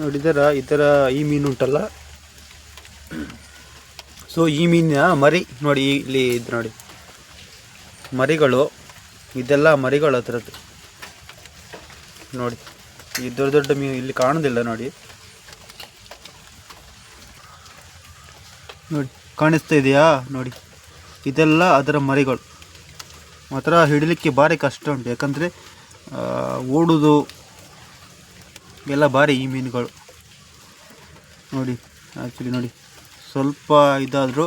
ನೋಡಿ ಇದರ ಈ ಥರ ಈ ಮೀನು ಉಂಟಲ್ಲ? ಸೊ ಈ ಮೀನಿನ ಮರಿ ನೋಡಿ, ಇಲ್ಲಿ ಇದು ನೋಡಿ. ಮರಿಗಳು, ಇದೆಲ್ಲ ಮರಿಗಳು ಹತ್ರದ್ದು. ನೋಡಿ, ಈ ದೊಡ್ಡ ದೊಡ್ಡ ಮೀನು ಇಲ್ಲಿ ಕಾಣೋದಿಲ್ಲ ನೋಡಿ. ನೋಡಿ, ಕಾಣಿಸ್ತಾ ಇದೆಯಾ? ನೋಡಿ, ಇದೆಲ್ಲ ಅದರ ಮರಿಗಳು. ಮಾತ್ರ ಹಿಡಲಿಕ್ಕೆ ಭಾರಿ ಕಷ್ಟ ಉಂಟು. ಯಾಕಂದರೆ ಓಡುದು ಎಲ್ಲ ಭಾರಿ ಈ ಮೀನುಗಳು. ನೋಡಿ ಆ್ಯಕ್ಚುಲಿ ನೋಡಿ, ಸ್ವಲ್ಪ ಇದಾದರೂ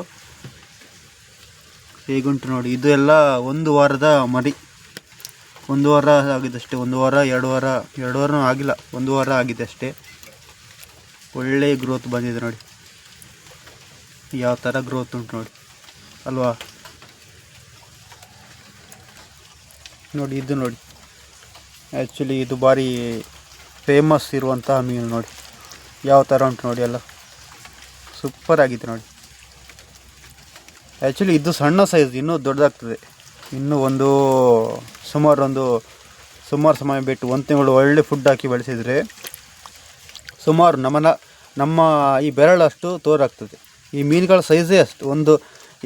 ಹೇಗುಂಟು ನೋಡಿ, ಇದು ಎಲ್ಲ ಒಂದು ವಾರದ ಮರಿ. ಒಂದು ವಾರ ಆಗಿದೆ ಅಷ್ಟೇ, ಒಂದು ವಾರ, ಎರಡು ವಾರ, ಎರಡು ವಾರನೂ ಆಗಿಲ್ಲ, ಒಂದು ವಾರ ಆಗಿದೆ ಅಷ್ಟೇ. ಒಳ್ಳೆಯ ಗ್ರೋತ್ ಬಂದಿದೆ ನೋಡಿ. ಯಾವ ಥರ ಗ್ರೋತ್ ಉಂಟು ನೋಡಿ, ಅಲ್ವಾ? ನೋಡಿ, ಇದು ನೋಡಿ ಆ್ಯಕ್ಚುಲಿ ಇದು ಭಾರಿ ಫೇಮಸ್ ಇರುವಂತಹ ಮೀನು ನೋಡಿ. ಯಾವ ಥರ ಉಂಟು ನೋಡಿ ಎಲ್ಲ. ಸೂಪರ್ ಆಗಿದೆ ನೋಡಿ. ಆ್ಯಕ್ಚುಲಿ ಇದು ಸಣ್ಣ ಸೈಜ್ ಇನ್ನೂ ದೊಡ್ಡದಾಗ್ತದೆ. ಇನ್ನೂ ಒಂದು ಸುಮಾರು ಒಂದು ಸುಮಾರು ಸಮಯ ಬಿಟ್ಟು ಒಂದು ತಿಂಗಳು ಒಳ್ಳೆ ಫುಡ್ ಹಾಕಿ ಬೆಳೆಸಿದರೆ ಸುಮಾರು ನಮ್ಮನ ನಮ್ಮ ಈ ಬೆರಳಷ್ಟು ತೋರಾಗ್ತದೆ. ಈ ಮೀನುಗಳ ಸೈಜೇ ಅಷ್ಟು. ಒಂದು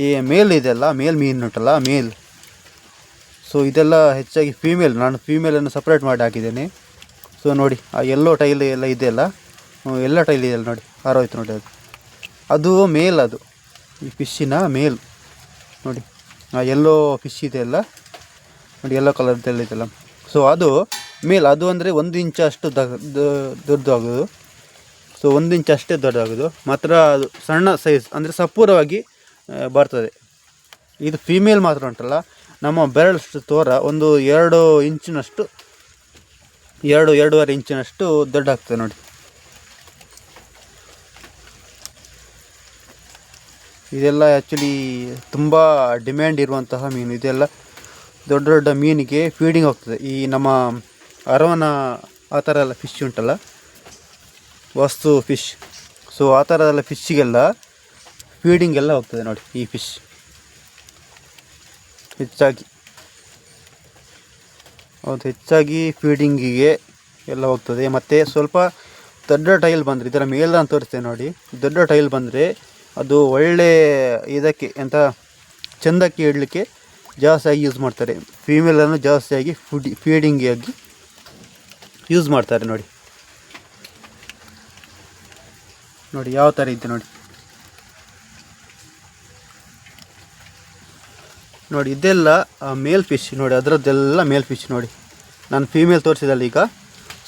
ಈ ಮೇಲ್ ಇದೆಯಲ್ಲ ಮೇಲ್ ಮೀನು ಉಂಟಲ್ಲ ಮೇಲ್ ಸೊ ಇದೆಲ್ಲ ಹೆಚ್ಚಾಗಿ ಫೀಮೇಲ್ ನಾನು ಫೀಮೇಲನ್ನು ಸಪ್ರೇಟ್ ಮಾಡಿ ಹಾಕಿದ್ದೇನೆ. ಸೊ ನೋಡಿ, ಆ ಎಲ್ಲೋ ಟೈಲ್ ಎಲ್ಲ ಇದೆಯಲ್ಲ? ಎಲ್ಲ ಟೈಲ್ ಇದೆಯಲ್ಲ ನೋಡಿ ಹಾರೋಯ್ತು ನೋಡಿ ಅದು. ಅದು ಮೇಲ್ ಅದು, ಈ ಫಿಶ್ಶಿನ ಮೇಲ್. ನೋಡಿ, ಆ ಎಲ್ಲೋ ಫಿಶ್ ಇದೆಯಲ್ಲ? ನೋಡಿ ಎಲ್ಲೋ ಕಲರ್ದೆಲ್ಲ ಇದೆಯಲ್ಲ. ಸೊ ಅದು ಮೇಲ್, ಅದು ಅಂದರೆ ಒಂದು ಇಂಚ್ ಅಷ್ಟು ದೊಡ್ಡದು ದೊಡ್ಡದಾಗೋದು. ಸೊ ಒಂದು ಇಂಚ್ ಅಷ್ಟೇ ದೊಡ್ಡದಾಗೋದು. ಮಾತ್ರ ಅದು ಸಣ್ಣ ಸೈಜ್ ಅಂದರೆ ಸಪೂರವಾಗಿ ಬರ್ತದೆ. ಇದು ಫೀಮೇಲ್ ಮಾತ್ರ ಉಂಟಲ್ಲ, ನಮ್ಮ ಬೆರಳಷ್ಟು ತೋರ ಒಂದು ಎರಡು ಇಂಚಿನಷ್ಟು ಎರಡು, ಎರಡೂವರೆ ಇಂಚಿನಷ್ಟು ದೊಡ್ಡ ಆಗ್ತದೆ ನೋಡಿ. ಇದೆಲ್ಲ ಆ್ಯಕ್ಚುಲಿ ತುಂಬ ಡಿಮ್ಯಾಂಡ್ ಇರುವಂತಹ ಮೀನು. ಇದೆಲ್ಲ ದೊಡ್ಡ ದೊಡ್ಡ ಮೀನಿಗೆ ಫೀಡಿಂಗ್ ಹೋಗ್ತದೆ. ಈ ನಮ್ಮ ಅರವನ, ಆ ಥರ ಎಲ್ಲ ಫಿಶ್ ಉಂಟಲ್ಲ? ವಸ್ತು ಫಿಶ್ ಸೊ ಆ ಥರದೆಲ್ಲ ಫಿಶ್ಶಿಗೆಲ್ಲ ಫೀಡಿಂಗ್ ಎಲ್ಲ ಹೋಗ್ತದೆ ನೋಡಿ ಈ ಫಿಶ್ ಹೆಚ್ಚಾಗಿ. ಹೌದು, ಹೆಚ್ಚಾಗಿ ಫೀಡಿಂಗಿಗೆ ಎಲ್ಲ ಹೋಗ್ತದೆ. ಮತ್ತು ಸ್ವಲ್ಪ ದೊಡ್ಡ ಟೈಲ್ ಬಂದರೆ, ಇದರ ಮೇಲೆ ಅಂತ ತೋರಿಸ್ತೇನೆ ನೋಡಿ. ದೊಡ್ಡ ಟೈಲ್ ಬಂದರೆ ಅದು ಒಳ್ಳೆ ಇದಕ್ಕೆ ಎಂಥ ಚಂದಕ್ಕೆ ಇಡಲಿಕ್ಕೆ ಜಾಸ್ತಿಯಾಗಿ ಯೂಸ್ ಮಾಡ್ತಾರೆ. ಫೀಮೇಲನ್ನು ಜಾಸ್ತಿಯಾಗಿ ಫುಡ್, ಫೀಡಿಂಗಿಯಾಗಿ ಯೂಸ್ ಮಾಡ್ತಾರೆ ನೋಡಿ. ನೋಡಿ, ಯಾವ ಥರ ಇದೆ ನೋಡಿ. ನೋಡಿ, ಇದೆಲ್ಲ ಮೇಲ್ ಫಿಶ್ ನೋಡಿ, ಅದರದ್ದೆಲ್ಲ ಮೇಲ್ ಫಿಶ್ ನೋಡಿ. ನಾನು ಫೀಮೇಲ್ ತೋರಿಸಿದಲ್ಲ ಈಗ.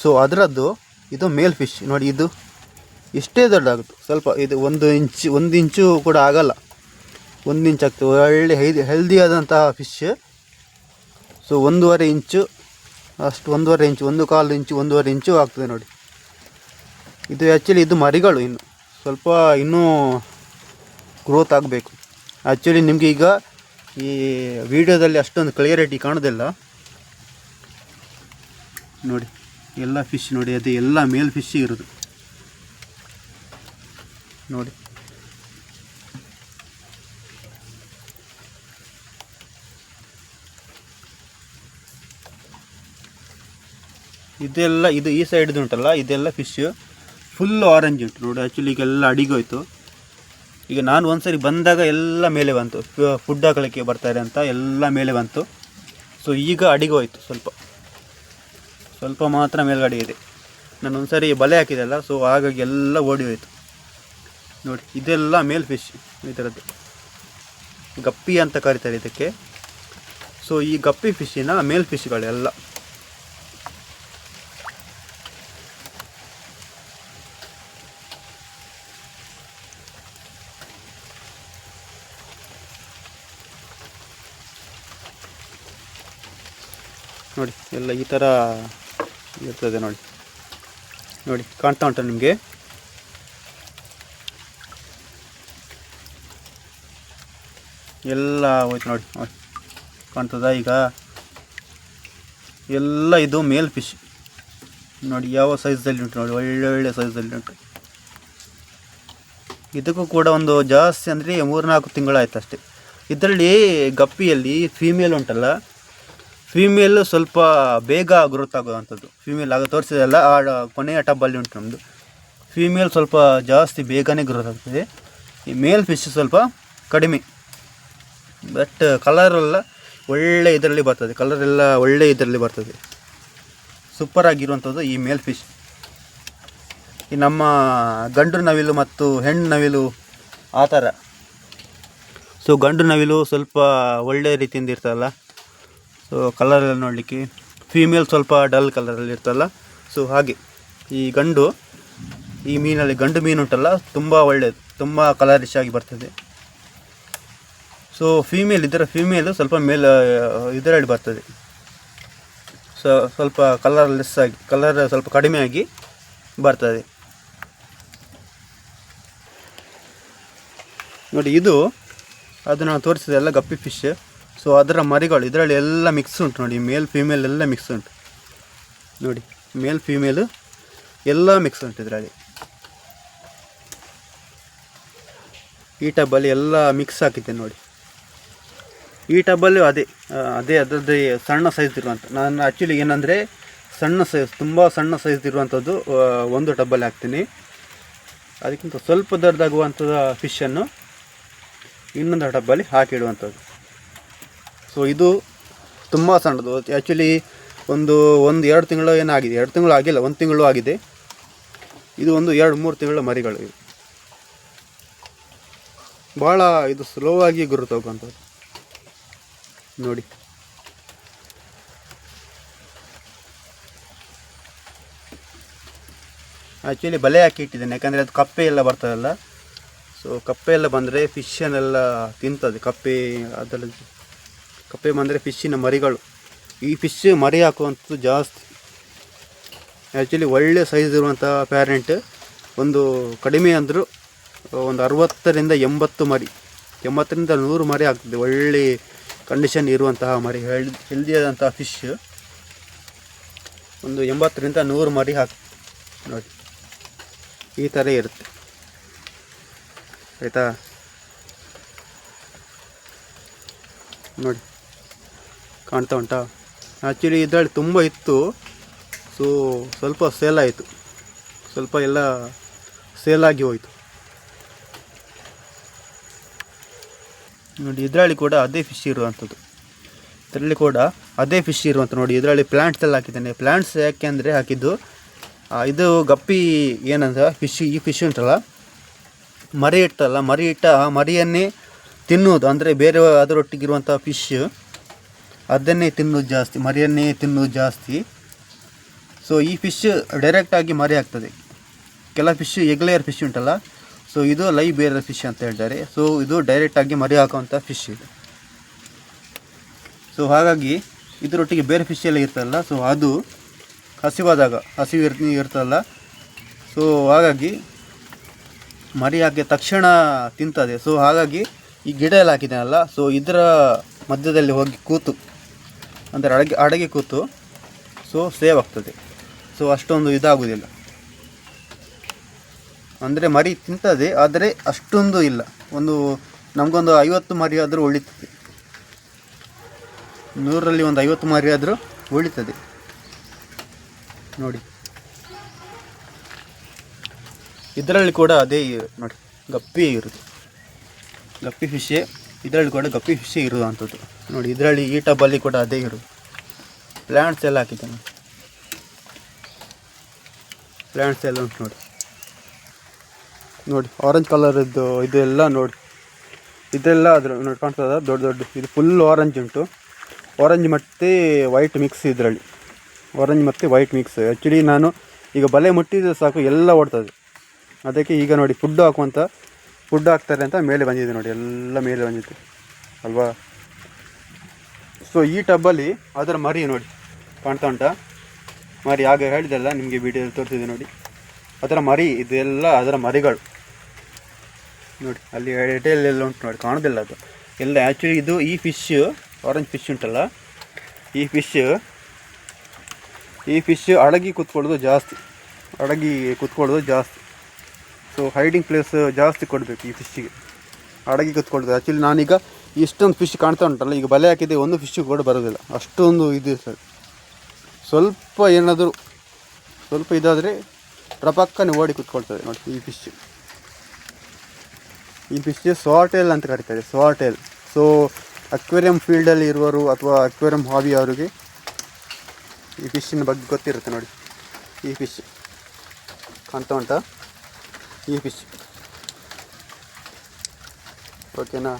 ಸೊ ಅದರದ್ದು, ಇದು ಮೇಲ್ ಫಿಶ್ ನೋಡಿ, ಇದು ಇಷ್ಟೇ ದೊಡ್ಡಾಗುತ್ತೆ ಸ್ವಲ್ಪ ಇದು ಒಂದು ಇಂಚ್ ಒಂದು ಇಂಚು ಕೂಡ ಆಗಲ್ಲ. ಒಂದು ಇಂಚ್ ಆಗ್ತದೆ. ಒಳ್ಳೆ ಹೆಲ್ದಿ ಹೆಲ್ದಿ ಆದಂತಹ ಫಿಶ್ ಸೊ ಒಂದೂವರೆ ಇಂಚು ಅಷ್ಟು ಒಂದೂವರೆ ಇಂಚು ಒಂದು ಕಾಲು ಇಂಚು ಒಂದೂವರೆ ಇಂಚು ಆಗ್ತದೆ ನೋಡಿ. ಇದು ಆ್ಯಕ್ಚುಲಿ ಇದು ಮರಿಗಳು ಇನ್ನು. ಸ್ವಲ್ಪ ಇನ್ನೂ ಗ್ರೋತ್ ಆಗಬೇಕು. ಆ್ಯಕ್ಚುಲಿ ನಿಮಗೆ ಈಗ ಈ ವಿಡಿಯೋದಲ್ಲಿ ಅಷ್ಟೊಂದು ಕ್ಲಿಯರಿಟಿ ಕಾಣೋದಿಲ್ಲ. ನೋಡಿ, ಎಲ್ಲ ಫಿಶ್ ನೋಡಿ, ಅದು ಎಲ್ಲ ಮೇಲ್ ಫಿಶ್ ಇರೋದು. ನೋಡಿ. ಇದೆಲ್ಲ, ಇದು ಈ ಸೈಡ್ದು ಉಂಟಲ್ಲ ಇದೆಲ್ಲ ಫಿಶ್ ಫುಲ್ ಆರೆಂಜ್ ಉಂಟು. ನೋಡಿ ಆ್ಯಕ್ಚುಲಿ ಈಗೆಲ್ಲ ಅಡಿಗೋಯ್ತು ಈಗ ನಾನು ಒಂದ್ಸರಿ ಬಂದಾಗ ಎಲ್ಲ ಮೇಲೆ ಬಂತು. ಫುಡ್ ಹಾಕಲಿಕ್ಕೆ ಬರ್ತಾರೆ ಅಂತ ಎಲ್ಲ ಮೇಲೆ ಬಂತು. ಸೊ ಈಗ ಅಡಿಗೆ ಹೋಯಿತು ಸ್ವಲ್ಪ. ಸ್ವಲ್ಪ ಮಾತ್ರ ಮೇಲ್ಗಡೆ ಇದೆ. ನಾನು ಒಂದ್ಸರಿ ಬಲೆ ಹಾಕಿದೆಲ್ಲ ಸೊ ಹಾಗಾಗಿ ಎಲ್ಲ ಓಡಿ ಹೋಯಿತು. ನೋಡಿ, ಇದೆಲ್ಲ ಮೇಲ್ ಫಿಶ್ ಈ ಥರದ್ದು ಗಪ್ಪಿ ಅಂತ ಕರೀತಾರೆ ಇದಕ್ಕೆ. ಸೊ ಈ ಗಪ್ಪಿ ಫಿಶ್ಶಿನ ಮೇಲ್ ಫಿಶ್ಗಳೆಲ್ಲ ನೋಡಿ, ಎಲ್ಲ ಈ ಥರ ಇರ್ತದೆ ನೋಡಿ. ನೋಡಿ, ಕಾಣ್ತಾ ಉಂಟು ನಿಮಗೆ? ಎಲ್ಲ ಹೋಯ್ತು ನೋಡಿ ನೋಡಿ. ಕಾಣ್ತದ ಈಗ? ಎಲ್ಲ ಇದು ಮೇಲ್ ಫಿಶ್ ನೋಡಿ, ಯಾವ ಸೈಜಲ್ಲಿ ಉಂಟು ನೋಡಿ, ಒಳ್ಳೆ ಒಳ್ಳೆ ಸೈಜಲ್ಲಿ ಉಂಟು. ಇದಕ್ಕೂ ಕೂಡ ಒಂದು ಜಾಸ್ತಿ ಅಂದರೆ ಮೂರ್ನಾಲ್ಕು ತಿಂಗಳಾಯ್ತು ಅಷ್ಟೇ. ಇದರಲ್ಲಿ ಗಪ್ಪಿಯಲ್ಲಿ ಫೀಮೇಲ್ ಉಂಟಲ್ಲ ಫೀಮೇಲ್ ಸ್ವಲ್ಪ ಬೇಗ ಗ್ರೋತ್ ಆಗುವಂಥದ್ದು. ಫೀಮೇಲ್ ಆಗ ತೋರಿಸಿದಲ್ಲ, ಆ ಕೊನೆಯ ಟಬ್ಬಲ್ಲಿ ಉಂಟು ನಮ್ಮದು ಫೀಮೇಲ್ ಸ್ವಲ್ಪ ಜಾಸ್ತಿ ಬೇಗನೆ ಗ್ರೋತ್ ಆಗ್ತದೆ. ಈ ಮೇಲ್ ಫಿಶ್ ಸ್ವಲ್ಪ ಕಡಿಮೆ. ಬಟ್ ಕಲರ್ ಎಲ್ಲ ಒಳ್ಳೆ ಇದರಲ್ಲಿ ಬರ್ತದೆ. ಕಲರ್ ಎಲ್ಲ ಒಳ್ಳೆ ಇದರಲ್ಲಿ ಬರ್ತದೆ. ಸೂಪರ್ ಆಗಿರುವಂಥದ್ದು ಈ ಮೇಲ್ ಫಿಶ್ ಈ ನಮ್ಮ ಗಂಡು ನವಿಲು ಮತ್ತು ಹೆಣ್ಣು ನವಿಲು ಆ ಥರ. ಸೊ ಗಂಡು ನವಿಲು ಸ್ವಲ್ಪ ಒಳ್ಳೆ ರೀತಿಯಿಂದ ಇರ್ತಲ್ಲ ಸೊ ಕಲರ್ ಎಲ್ಲ ನೋಡಲಿಕ್ಕೆ ಫೀಮೇಲ್ ಸ್ವಲ್ಪ ಡಲ್ ಕಲರಲ್ಲಿ ಇರ್ತಲ್ಲ ಸೊ ಹಾಗೆ. ಈ ಗಂಡು, ಈ ಮೀನಲ್ಲಿ ಗಂಡು ಮೀನು ಉಂಟಲ್ಲ, ತುಂಬ ಒಳ್ಳೆಯದು ತುಂಬ ಕಲರಿಶ್ ಆಗಿ ಬರ್ತದೆ. ಸೊ ಫೀಮೇಲ್ ಇದರ ಫೀಮೇಲು ಸ್ವಲ್ಪ ಮೇಲ್ ಇದರಲ್ಲಿ ಬರ್ತದೆ. ಸೊ ಸ್ವಲ್ಪ ಕಲರ್ ಲೆಸ್ ಆಗಿ ಕಲರ್ ಸ್ವಲ್ಪ ಕಡಿಮೆ ಆಗಿ ಬರ್ತದೆ. ನೋಡಿ, ಇದು, ಅದು ನಾನು ತೋರಿಸಿದೆ ಎಲ್ಲ ಗಪ್ಪಿ ಫಿಶ್ ಸೊ ಅದರ ಮರಿಗಳು, ಇದರಲ್ಲಿ ಎಲ್ಲ ಮಿಕ್ಸ್ ಉಂಟು ನೋಡಿ. ಮೇಲ್ ಫೀಮೇಲ್ ಎಲ್ಲ ಮಿಕ್ಸ್ ಉಂಟು. ನೋಡಿ ಮೇಲ್ ಫೀಮೇಲು ಎಲ್ಲ ಮಿಕ್ಸ್ ಉಂಟು ಇದರಲ್ಲಿ. ಈ ಟಬ್ಬಲ್ಲಿ ಎಲ್ಲ ಮಿಕ್ಸ್ ಹಾಕಿದ್ದೆ ನೋಡಿ. ಈ ಟಬ್ಬಲ್ಲಿ ಅದೇ ಅದೇ ಅದರದ್ದೇ ಸಣ್ಣ ಸೈಜ್ ಇರುವಂಥ ನಾನು ಆ್ಯಕ್ಚುಲಿ ಏನಂದರೆ, ಸಣ್ಣ ಸೈಜ್ ತುಂಬ ಸಣ್ಣ ಸೈಜ್ ಇರುವಂಥದ್ದು ಒಂದು ಟಬ್ಬಲ್ಲಿ ಹಾಕ್ತೀನಿ. ಅದಕ್ಕಿಂತ ಸ್ವಲ್ಪ ದೊಡ್ಡದಾಗುವಂಥದ್ದು ಫಿಶನ್ನು ಇನ್ನೊಂದು ಟಬ್ಬಲ್ಲಿ ಹಾಕಿಡುವಂಥದ್ದು ಸೊ ಇದು ತುಂಬ ಸಣ್ಣದು. ಆ್ಯಕ್ಚುಲಿ ಒಂದು ಒಂದು ಎರಡು ತಿಂಗಳು ಏನಾಗಿದೆ? ಎರಡು ತಿಂಗಳು ಆಗಿಲ್ಲ, ಒಂದು ತಿಂಗಳು ಆಗಿದೆ. ಇದು ಒಂದು ಎರಡು, ಮೂರು ತಿಂಗಳ ಮರಿಗಳು ಭಾಳ ಇದು ಸ್ಲೋ ಆಗಿ ಹೋಗುವಂಥದ್ದು. ನೋಡಿ. ಆ್ಯಕ್ಚುಲಿ ಬಲೆ ಹಾಕಿ ಇಟ್ಟಿದ್ದೇನೆ. ಯಾಕಂದರೆ ಅದು ಕಪ್ಪೆ ಎಲ್ಲ ಬರ್ತದಲ್ಲ. ಸೊ ಕಪ್ಪೆ ಎಲ್ಲ ಬಂದರೆ ಫಿಶನ್ನೆಲ್ಲ ತಿಂತದೆ. ಕಪ್ಪೆ, ಅದರಲ್ಲಿ ಕಪ್ಪೆ ಬಂದರೆ ಫಿಶ್ಶಿನ ಮರಿಗಳು. ಈ ಫಿಶ್ ಮರಿ ಹಾಕುವಂಥದ್ದು ಜಾಸ್ತಿ. ಆ್ಯಕ್ಚುಲಿ ಒಳ್ಳೆ ಸೈಜ್ ಇರುವಂಥ ಪ್ಯಾರೆಂಟ್ ಒಂದು ಕಡಿಮೆ ಅಂದರೂ, ಒಂದು ಅರವತ್ತರಿಂದ ಎಂಬತ್ತು ಮರಿ, ಎಂಬತ್ತರಿಂದ ನೂರು ಮರಿ ಆಗ್ತದೆ. ಒಳ್ಳೆ ಕಂಡೀಷನ್ ಇರುವಂತಹ ಮರಿ ಹೆಲ್ ಹೆಲ್ದಿಯಾದಂತಹ ಫಿಶ್ ಒಂದು ಎಂಬತ್ತರಿಂದ ನೂರು ಮರಿ ಹಾಕಿ, ನೋಡಿ. ಈ ಥರ ಇರುತ್ತೆ. ಆಯಿತಾ? ನೋಡಿ. ಕಾಣ್ತಾ ಉಂಟಾ? ಆ್ಯಕ್ಚುಲಿ ಇದರಲ್ಲಿ ತುಂಬ ಇತ್ತು. ಸೊ ಸ್ವಲ್ಪ ಸೇಲ್ ಆಯಿತು. ಸ್ವಲ್ಪ ಎಲ್ಲ ಸೇಲಾಗಿ ಹೋಯಿತು. ನೋಡಿ, ಇದರಲ್ಲಿ ಕೂಡ ಅದೇ ಫಿಶ್ ಇರುವಂಥದ್ದು. ಇದರಲ್ಲಿ ಕೂಡ ಅದೇ ಫಿಶ್ ಇರುವಂಥ ನೋಡಿ, ಇದರಲ್ಲಿ ಪ್ಲ್ಯಾಂಟ್ಸ್ ಎಲ್ಲ ಹಾಕಿದ್ದೇನೆ. ಪ್ಲ್ಯಾಂಟ್ಸ್ ಯಾಕೆ ಅಂದರೆ ಹಾಕಿದ್ದು ಇದು ಗಪ್ಪಿ ಏನಂತ ಫಿಶ್ ಈ ಫಿಶ್ ಉಂಟಲ್ಲ? ಮರಿ ಇಟ್ಟಲ್ಲ ಮರಿ ಇಟ್ಟ ಮರಿಯನ್ನೇ ತಿನ್ನುವುದು. ಅಂದರೆ ಬೇರೆ ಅದರೊಟ್ಟಿಗಿರುವಂಥ ಫಿಶ್ ಅದನ್ನೇ ತಿನ್ನೋದು ಜಾಸ್ತಿ, ಮರಿಯನ್ನೇ ತಿನ್ನೋದು ಜಾಸ್ತಿ. ಸೊ ಈ ಫಿಶ್ ಡೈರೆಕ್ಟಾಗಿ ಮರಿ ಆಗ್ತದೆ. ಕೆಲ ಫಿಶ್ ಎಗ್ಲೇಯರ್ ಫಿಶ್ ಉಂಟಲ್ಲ? ಸೊ ಇದು ಲೈ ಬೇರರ್ ಫಿಶ್ ಅಂತ ಹೇಳ್ತಾರೆ. ಸೊ ಇದು ಡೈರೆಕ್ಟಾಗಿ ಮರಿ ಹಾಕುವಂಥ ಫಿಶ್ ಇದು. ಸೊ ಹಾಗಾಗಿ ಇದರೊಟ್ಟಿಗೆ ಬೇರೆ ಫಿಶ್ ಎಲ್ಲ ಇರ್ತಲ್ಲ ಸೊ ಅದು ಹಸಿವಾದಾಗ, ಹಸಿವು ಇರ್ ಇರ್ತಲ್ಲ ಸೊ ಹಾಗಾಗಿ ಮರಿ ಹಾಕಿ ತಕ್ಷಣ ತಿಂತದೆ. ಸೊ ಹಾಗಾಗಿ ಈ ಗಿಡ ಎಲ್ಲ ಹಾಕಿದ್ದಾನಲ್ಲ ಸೊ ಇದರ ಮಧ್ಯದಲ್ಲಿ ಹೋಗಿ ಕೂತು. ಅಂದರೆ ಅಡಗೆ ಅಡಗೆ ಕೂತು ಸೊ ಸೇವ್ ಆಗ್ತದೆ. ಸೊ ಅಷ್ಟೊಂದು ಇದಾಗುವುದಿಲ್ಲ ಅಂದರೆ ಮರಿ ತಿಂತದೆ, ಆದರೆ ಅಷ್ಟೊಂದು ಇಲ್ಲ. ಒಂದು, ನಮಗೊಂದು ಐವತ್ತು ಮರಿ ಆದರೂ ಉಳಿತದೆ. ನೂರರಲ್ಲಿ ಒಂದು ಐವತ್ತು ಮರಿ ಆದರೂ ಉಳಿತದೆ. ನೋಡಿ. ಇದರಲ್ಲಿ ಕೂಡ ಅದೇ ನೋಡಿ, ಗಪ್ಪಿ ಇರುತ್ತೆ ಗಪ್ಪಿ ಫಿಶೇ ಇದರಲ್ಲಿ ಕೂಡ ಗಪ್ಪಿ ಫಿಶಿ ಇರುವಂಥದ್ದು. ನೋಡಿ, ಇದರಲ್ಲಿ ಈ ಟಬ್ಬಲ್ಲಿ ಕೂಡ ಅದೇ ಇರು ಪ್ಲ್ಯಾಂಟ್ಸ್ ಎಲ್ಲ ಹಾಕಿದ್ದಾನೆ ಪ್ಲ್ಯಾಂಟ್ಸ್ ಎಲ್ಲ ಉಂಟು ನೋಡಿ. ನೋಡಿ ಆರೆಂಜ್ ಕಲರದ್ದು ಇದೆಲ್ಲ ನೋಡಿ. ಇದೆಲ್ಲ ಅದ್ರ ನೋಡಿ, ಕಾಣ್ತದ? ದೊಡ್ಡ ದೊಡ್ಡ ಇದು ಫುಲ್ ಆರೆಂಜ್ ಉಂಟು. ಆರೆಂಜ್ ಮತ್ತು ವೈಟ್ ಮಿಕ್ಸ್ ಇದರಲ್ಲಿ. ಆರೆಂಜ್ ಮತ್ತು ವೈಟ್ ಮಿಕ್ಸ್ ಆ್ಯಕ್ಚುಲಿ ನಾನು ಈಗ ಬಲೆ ಮುಟ್ಟಿದ್ರೆ ಸಾಕು, ಎಲ್ಲ ಓಡ್ತದೆ ಅದಕ್ಕೆ ಈಗ ನೋಡಿ ಫುಡ್ ಹಾಕುವಂಥ ಫುಡ್ ಹಾಕ್ತಾರೆ ಅಂತ ಮೇಲೆ ಬಂದಿದೆ ನೋಡಿ, ಎಲ್ಲ ಮೇಲೆ ಬಂದಿದೆ. ಅಲ್ವಾ? ಸೊ ಈ ಟಬ್ಬಲ್ಲಿ ಅದರ ಮರಿ ನೋಡಿ, ಕಾಣ್ತಾ ಉಂಟಾ? ಮರಿ ಆಗ ಹೇಳಿದೆಲ್ಲ ನಿಮಗೆ ವಿಡಿಯೋದಲ್ಲಿ ತೋರಿಸಿದೆ ನೋಡಿ. ಅದರ ಮರಿ, ಇದೆಲ್ಲ ಅದರ ಮರಿಗಳು. ನೋಡಿ, ಅಲ್ಲಿ ಎಲ್ಲ ಉಂಟು ನೋಡಿ, ಕಾಣೋದಿಲ್ಲ ಅದು. ಎಲ್ಲ ಆ್ಯಕ್ಚುಲಿ ಇದು ಈ ಫಿಶ್ ಆರೆಂಜ್ ಫಿಶ್ ಉಂಟಲ್ಲ? ಈ ಫಿಶ್ ಈ ಫಿಶ್ ಅಡಗಿ ಕೂತ್ಕೊಳ್ಳೋದು ಜಾಸ್ತಿ. ಅಡಗಿ ಕೂತ್ಕೊಳ್ಳೋದು ಜಾಸ್ತಿ. ಸೊ ಹೈಡಿಂಗ್ ಪ್ಲೇಸ್ ಜಾಸ್ತಿ ಕೊಡಬೇಕು ಈ ಫಿಶ್ಶಿಗೆ ಅಡಗಿ ಕೂತ್ಕೊಳ್ತದೆ. ಆ್ಯಕ್ಚುಲಿ ನಾನೀಗ ಇಷ್ಟೊಂದು ಫಿಶ್ ಕಾಣ್ತಾ ಉಂಟಲ್ಲ, ಈಗ ಬಲೆ ಹಾಕಿದೆ ಒಂದು ಫಿಶ್ ಕೂಡ ಬರೋದಿಲ್ಲ. ಅಷ್ಟೊಂದು ಇದು ಸರ್. ಸ್ವಲ್ಪ ಏನಾದರೂ, ಸ್ವಲ್ಪ ಇದಾದರೆ ಪ್ರಪಕ್ಕನೆ ಓಡಿ ಕುತ್ಕೊಳ್ತದೆ ನೋಡಿ ಈ ಫಿಶ್ ಈ ಫಿಶ್ ಸ್ವಾಟೇಲ್ ಅಂತ ಕರೀತಾರೆ ಸ್ವಾಟೇಲ್ ಸೊ ಅಕ್ವೇರಿಯಂ ಫೀಲ್ಡಲ್ಲಿ ಇರುವರು ಅಥವಾ ಅಕ್ವೇರಿಯಂ ಹಾಬಿ ಅವರಿಗೆ ಈ ಫಿಶ್ಶಿನ ಬಗ್ಗೆ ಗೊತ್ತಿರುತ್ತೆ ನೋಡಿ. ಈ ಫಿಶ್ ಕಾಣ್ತಾ ಉಂಟಾ? ಈ ಫಿಶ್ ಓಕೆನಾ